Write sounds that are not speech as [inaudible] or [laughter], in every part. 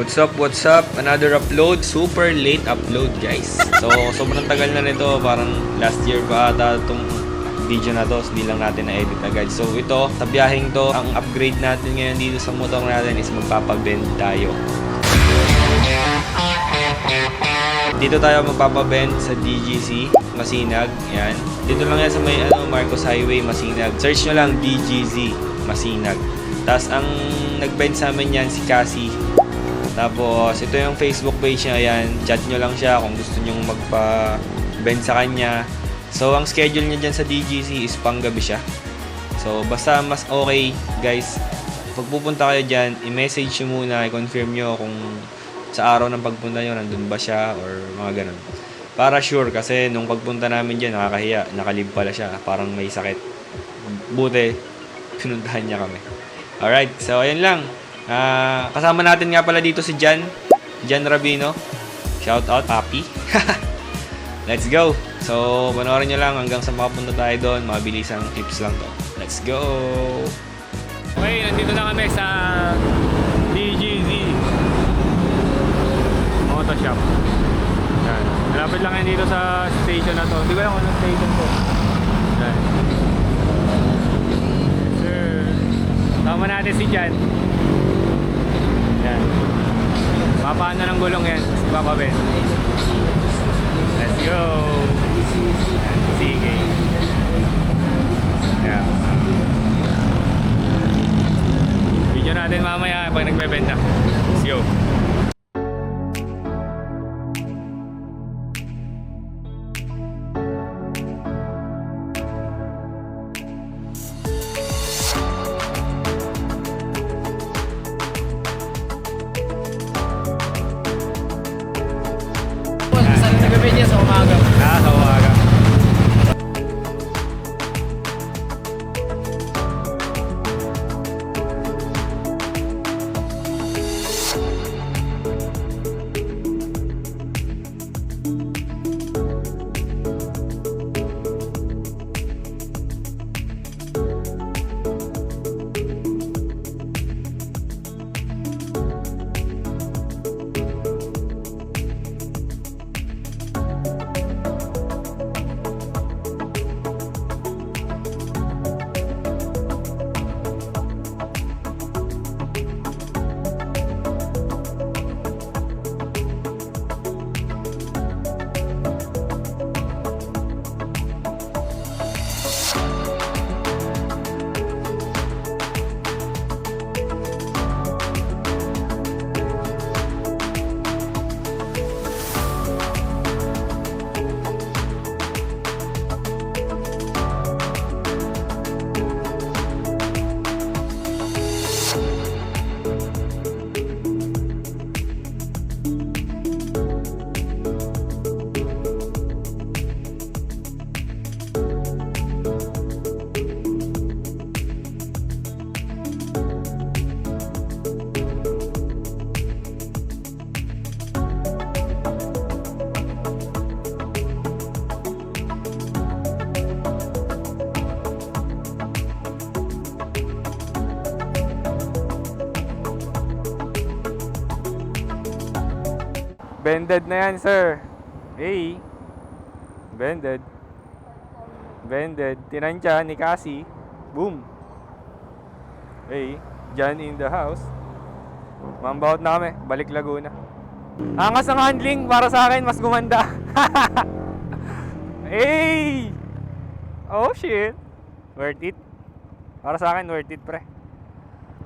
What's up, what's up? Another upload. Super late upload, guys. So, [laughs] sobrang tagal na nito. Parang last year pa ata itong video na to. So, Hindi lang natin na-edit agad. So, ito, sa biyaheng to, ang upgrade natin ngayon dito sa motor natin is magpapabend tayo. Dito tayo magpapabend sa DGC, Masinag. Yan. Dito lang yan sa may ano, Marcos Highway, Masinag. Search nyo lang DGZ, Masinag. Tapos ang nag-bend sa amin yan si Cassie. Tapos ito yung Facebook page niya. Yan. Chat nyo lang siya kung gusto nyo magpa-bend sa kanya. So ang schedule niya dyan sa DGC is panggabi siya. So basta mas okay guys. Pag pupunta kayo dyan, i-message nyo muna, i-confirm nyo kung sa araw ng pagpunta nyo, nandun ba siya or mga ganun. Para sure, kasi nung pagpunta namin dyan, nakakahiya, nakalib pala siya, parang may sakit. Buti, [laughs] pinuntahan niya kami. Alright, so ayun lang. Ah, kasama natin nga pala dito si Jan, Jan Rabino. Shout out, Papi. [laughs] Let's go! So, panoorin nyo lang hanggang sa makapunta tayo doon. Mabilisang tips lang to. Let's go! Okay, nandito na kami sa DGZ Moto Shop. Yan. Malapit lang yan dito sa station na to. Hindi ko alam kung station to. Yan. Sir. Tama natin si Jan. Yan. Papaan na ng gulong yan. Tapos papabend. Let's go! Sige. Yan. Video natin mamaya pag nagbebenta. Let's go. Sa gabi niya sa umaga. Ah, sa umaga. Bended na yan, sir. Hey. Bended. Bended. Tinansya ni Cassie. Boom. Hey. Jan in the house. Mambaut na kami. Balik Laguna. Angas ang handling para sa akin. Mas gumanda. [laughs] hey. Oh, shit. Worth it. Para sa akin, worth it, pre.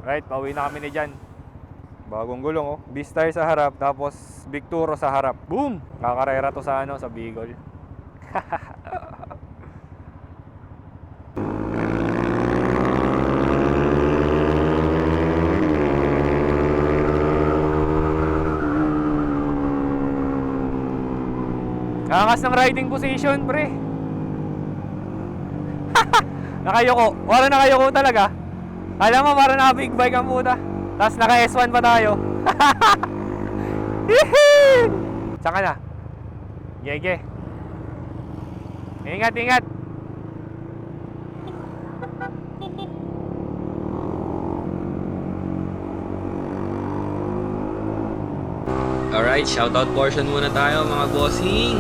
Right, pauwi na kami ni Jan. Bagong gulong oh. Beastar sa harap tapos Victuro sa harap. Boom! Kakarera to sa ano sa Bicol. [laughs] Angas ng riding position, pre. [laughs] nakayoko. Wala nakayoko talaga. Alam mo, parang naka big bike ang puta. Tapos naka S1 pa tayo. [laughs] Hihi! Saan ka na? Gege. Ingat, ingat. Alright, shoutout portion muna tayo mga bossing.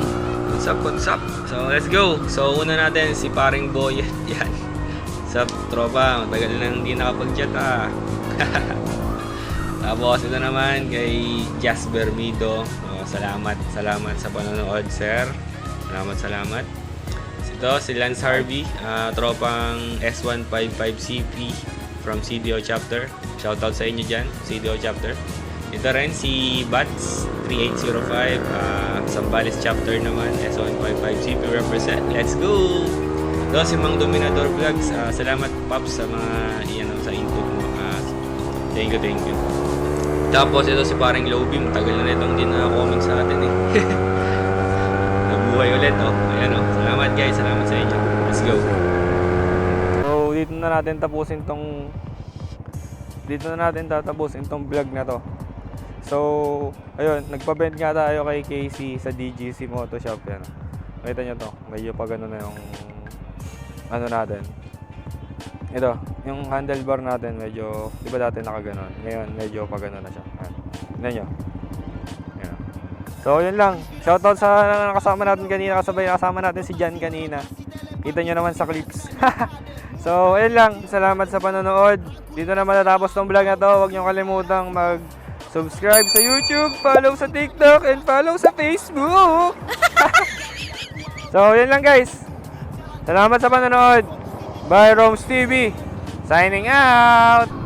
What's up, what's up? So, let's go. So, una natin si paring Boyet. [laughs] Yan. What's up, tropa? Matagal na hindi nakapag-chat ah. [laughs] Tapos, ito naman kay Jas Bermido. Oh, salamat, salamat sa panonood, sir. Salamat, salamat. Ito, si Lance Harvey, ah, tropang S155CP from CDO Chapter. Shoutout sa inyo dyan, CDO Chapter. Ito rin si Bats 3805, ah, Sambales Chapter naman, S155CP represent. Let's go! Ito si Mang Dominador Vlogs. ah, salamat Pops sa mga yan, sa input mo. Ah, thank you, thank you. Tapos ito si paring Lobby, matagal na itong din na-comment sa atin eh. [laughs] Nabuhay ulit oh. Ayan oh. Salamat guys, salamat sa inyo. Let's go. So dito na natin tapusin tong dito na natin tatapusin tong vlog na to. So, ayun, nagpa-bend nga tayo kay Casey sa DGC Moto Shop yan. Nakita nyo to, medyo pa ganun na yung ano natin. Ito, yung handlebar natin medyo, di ba dati nakaganon? Ngayon, medyo pa ganun na siya. Tignan nyo. Ayan. So, yun lang. Shoutout sa nakasama natin kanina, kasabay kasama natin si Jan kanina. Kita nyo naman sa clips. [laughs] so, ayun lang. Salamat sa panonood. Dito na matatapos tong vlog na to. Huwag nyo kalimutang mag subscribe sa YouTube, follow sa TikTok, and follow sa Facebook. [laughs] so, yun lang guys. Salamat sa panonood. Bye, Roms TV. Signing out.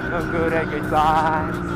have some good and good.